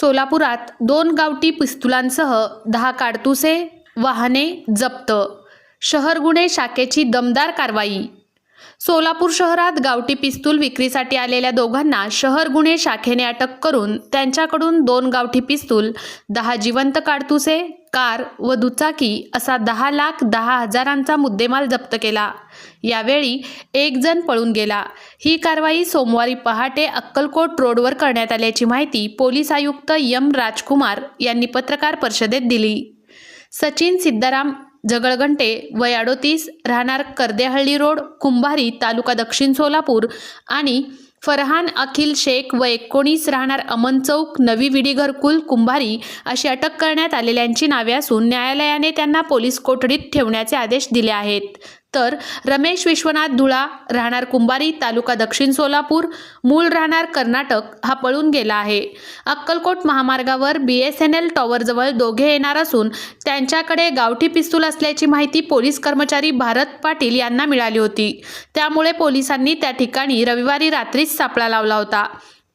सोलापुरात दोन गावठी पिस्तुलांसह दहा काडतुसे वाहने जप्त. शहर गुन्हे शाखेची दमदार कारवाई. सोलापूर शहरात गावठी पिस्तूल विक्रीसाठी आलेल्या दोघांना शहर गुन्हे शाखेने अटक करून त्यांच्याकडून दोन गावठी पिस्तूल दहा जिवंत काडतुसे कार व दुचाकी असा दहा लाख दहा हजारांचा मुद्देमाल जप्त केला. यावेळी एक जण पळून गेला. ही कारवाई सोमवारी पहाटे अक्कलकोट रोडवर करण्यात आल्याची माहिती पोलीस आयुक्त यम राजकुमार यांनी पत्रकार परिषदेत दिली. सचिन सिद्धाराम जगळगंटे वय अडोतीस राहणार कर्देहळ्ळी रोड कुंभारी तालुका दक्षिण सोलापूर आणि फरहान अखिल शेख व एकोणीस राहणार अमन चौक नवी विडी घरकुल कुंभारी अशी अटक करण्यात आलेल्यांची नावे असून न्यायालयाने त्यांना पोलीस कोठडीत ठेवण्याचे आदेश दिले आहेत. तर रमेश विश्वनाथ धुळा राहणार कुंभारी तालुका दक्षिण सोलापूर मूळ राहणार कर्नाटक हा पळून गेला आहे. अक्कलकोट महामार्गावर बी एस एन एल टॉवरजवळ दोघे येणार असून त्यांच्याकडे गावठी पिस्तूल असल्याची माहिती पोलीस कर्मचारी भारत पाटील यांना मिळाली होती. त्यामुळे पोलिसांनी त्या ठिकाणी रविवारी रात्रीच सापळा लावला होता.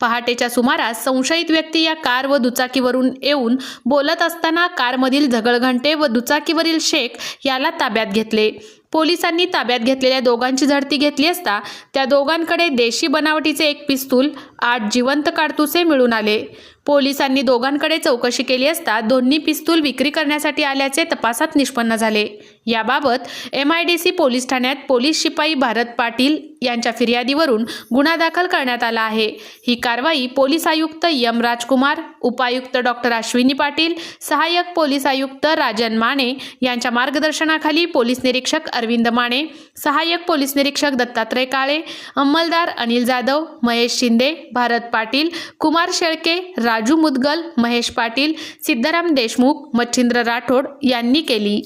पहाटेच्या सुमारास संशयित व्यक्ती या कार व दुचाकीवरून येऊन बोलत असताना कारमधील झगडघंटे व दुचाकीवरील शेख याला ताब्यात घेतले. पोलिसांनी ताब्यात घेतलेल्या दोघांची झडती घेतली असता त्या दोघांकडे देशी बनावटीचे एक पिस्तूल आठ जिवंत काडतुसे मिळून आले. पोलिसांनी दोघांकडे चौकशी केली असता दोन्ही पिस्तूल विक्री करण्यासाठी आल्याचे तपासात निष्पन्न झाले. याबाबत M I D C police ठाण्यात पोलीस शिपाई भारत पाटील यांच्या फिर्यादीवरून गुन्हा दाखल करण्यात आला आहे. ही कारवाई पोलीस आयुक्त यम राजकुमार उपायुक्त डॉक्टर अश्विनी पाटील सहाय्यक पोलीस आयुक्त राजन माने यांच्या मार्गदर्शनाखाली पोलीस निरीक्षक अरविंद माने सहाय्यक पोलीस निरीक्षक दत्तात्रय काळे अंमलदार अनिल जाधव महेश शिंदे भारत पाटील कुमार शेळके राजू मुदगल महेश पाटील सिद्धराम देशमुख मच्छिंद्र राठोड यांनी केली.